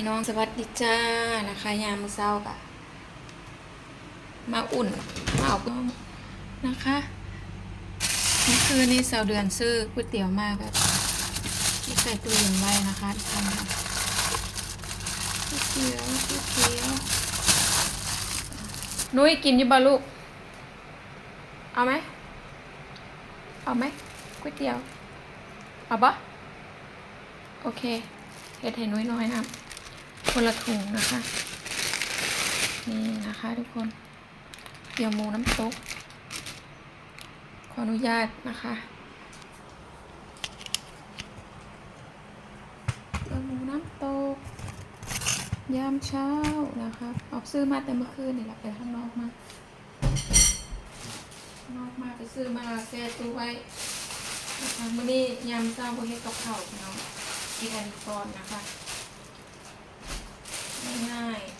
พี่น้องสวัสดีจ้านะคะยามมื้อเช้ากะมาอุ่นมาเอาน้องนะคะเมื่คืนนี้สาวเดือนซื้อก๋วยเตี๋ยวมากแบบที่ใส่ตู้เย็นไว้นะคะทุกท่านค่ะก๋วยเตี๋ยวก๋วยเตี๋ยวนุ้ยกินยี่บ่ลูก เอาไหมเอาไหมก๋วยเตี๋ยวเอาปะโอเคเฮ็ดให้น้อยๆนะ คนละถุงนะคะ นี่นะคะทุกคนเดี๋ยวหมูน้ำตก ขออนุญาตนะคะเดี๋ยวหมูน้ำตก ยามเช้านะคะ ออกซื้อมาแต่เมื่อคืนนี่แหละไปข้างนอกมานอกมาไปซื้อมาแช่ตู้ไว้นะคะมื้อนี้ยามเช้าบ่เฮ็ดกับข้าวพี่น้องกินอันดีก่อนนะคะง่ายๆ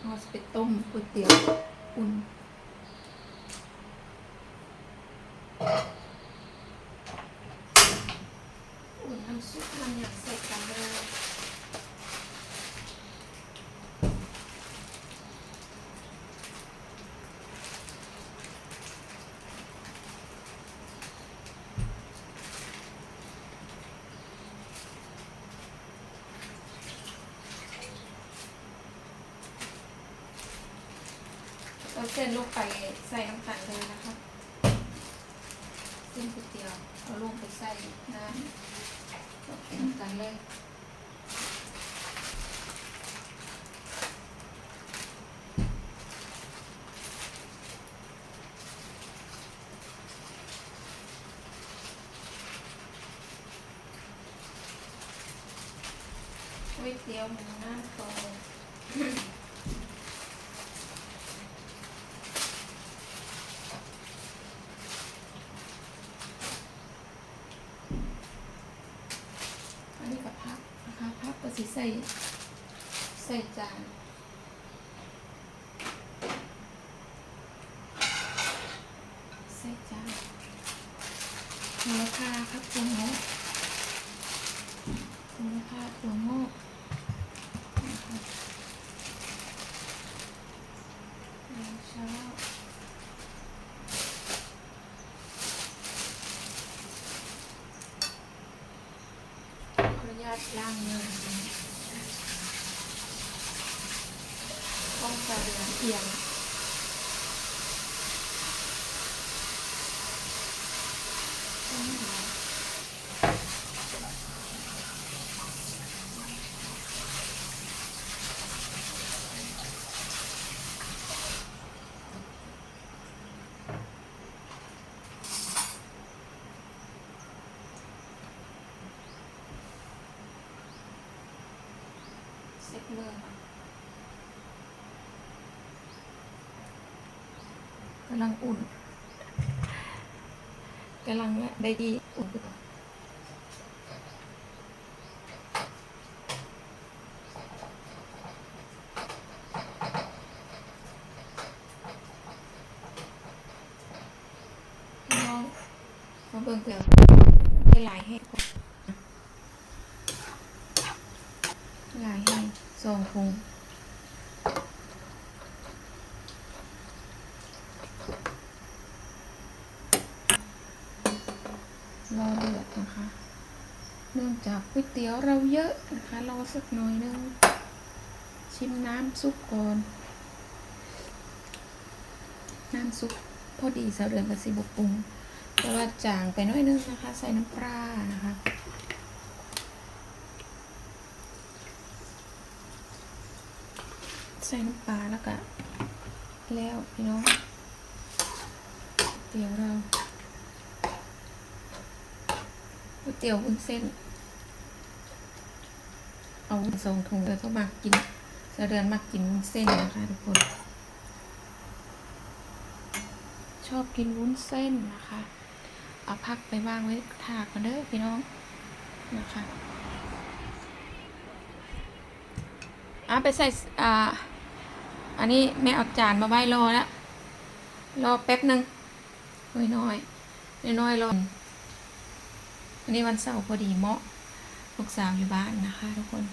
เราจะ ไปต้มก๋วยเตี๋ยวอุ่นอุ่นน้ำซุปน้ำอย่างเสร็จกันเลย เส้นลงไปใส่น้ำตาลเลยนะคะเส้นก๋วยเตี๋ยวเอาลงไปใส่น้ำน้ำตาลเลยก๋วยเตี๋ยวหมูน้ำตกอันนี้กับพักนะคะพักก็สิ ใส่ ใส่จานใส่จานมูลค่าครับตัวงอกมูลค่าตัวงอกนะคะยามเช้าขออนุญาตล้างมือต้อง การเรือนเอียงต้องหาเซ็ตมือ กำลังอุ่นกำลังได้ดีอุ่นขึ้นน้องมาเบิ่งเกลือให้หลายให้ก่อนหลายให้สองถุง รอเดือดนะคะ เนื่องจา ก๋วยเตี๋ยวเราเยอะนะคะรอสักหน่อยนึง ชิมน้ำซุปก่อน น้ำซุปพอดีสาวเดือนกับสีบปรุง แต่ว่าจางไปน้อยนึงนะคะ ใส่น้ำปลานะคะใส่น้ำปลาแล้วก็แล้วพี่น้องเตี๋ยวเราก๋วยเตี๋ยววุ้นเส้น เอาสองถุงเดี๋ยวต้อมากินจะเดือนมากินวุ้นเส้นนะคะทุกคน ชอบกินวุ้นเส้นนะคะ เอาพักไปวางไว้ถากกันเด้อพี่น้องนะคะอะไปใส่อ่าอันนี้แม่เอาจานมาไว้รอแล้ว รอแป๊บหนึ่งน้อยน้อยน้อยน้อยๆรออันนี้วันเสาร์พอดีเหมาะ ลูกสาวอยู่บ้านนะคะทุกคน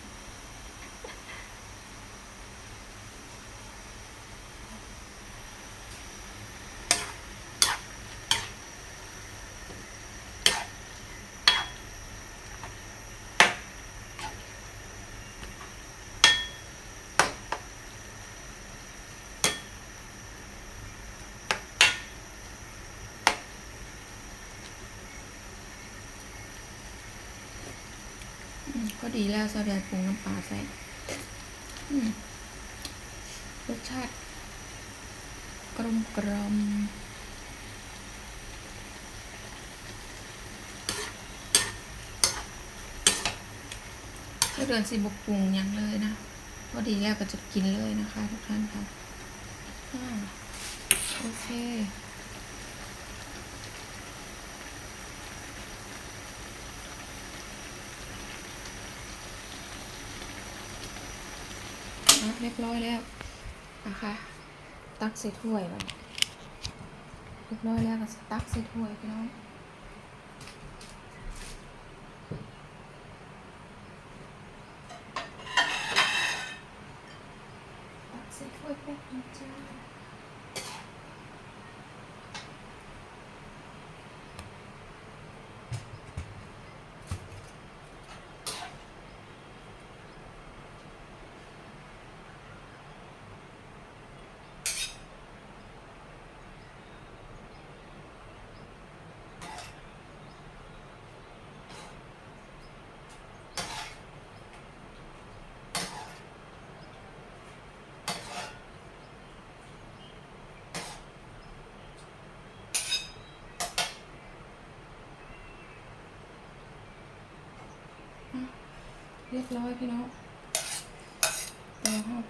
ก็ดีแล้วซอสเดือดปรุงน้ำปลาใส่รสชาติ กลมกลมซอสเดือดสิบปรุงยังเลยนะพอดีแล้วก็จะกินเลยนะคะทุกท่านค่ะโอเค เรียบร้อยแล้วนะคะ ตักใส่ถ้วยไปเรียบร้อยแล้วก็ตักใส่ถ้วยพี่น้องตักใส่ถ้วยแป๊บนึงจ้า บร้อยพี่น้องเดี๋ยวห้อง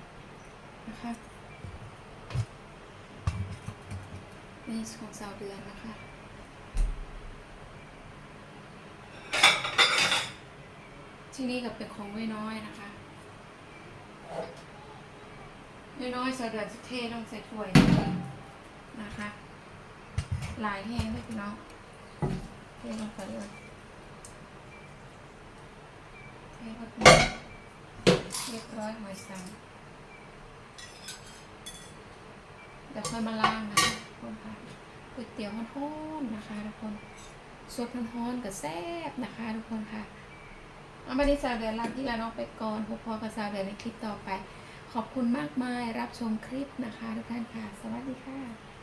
นะคะนี่ของสาวเดือนนะคะที่นี่กับเป็นของไม่น้อยนะคะไม่น้อยสาวเดือนสุเทต้องใส่ถ้วยนะคะ หลายแห้งด้วยพี่น้องเทลงไปเลย เทลงไปเรียบร้อยหอยสังเดี๋ยวค่อยมาล้างนะคะทุกคนค่ะก๋วยเตี๋ยวมันฮ้อนๆนะคะทุกคนสดมันฮ้อนกับแซ่บนะคะทุกคนค่ะเอามาที่สาวเดือนลาที่ละน้องไปก่อนพบพอกับสาวเดือนในคลิปต่อไป ขอบคุณมากมายรับชมคลิปนะคะทุกท่านค่ะ สวัสดีค่ะ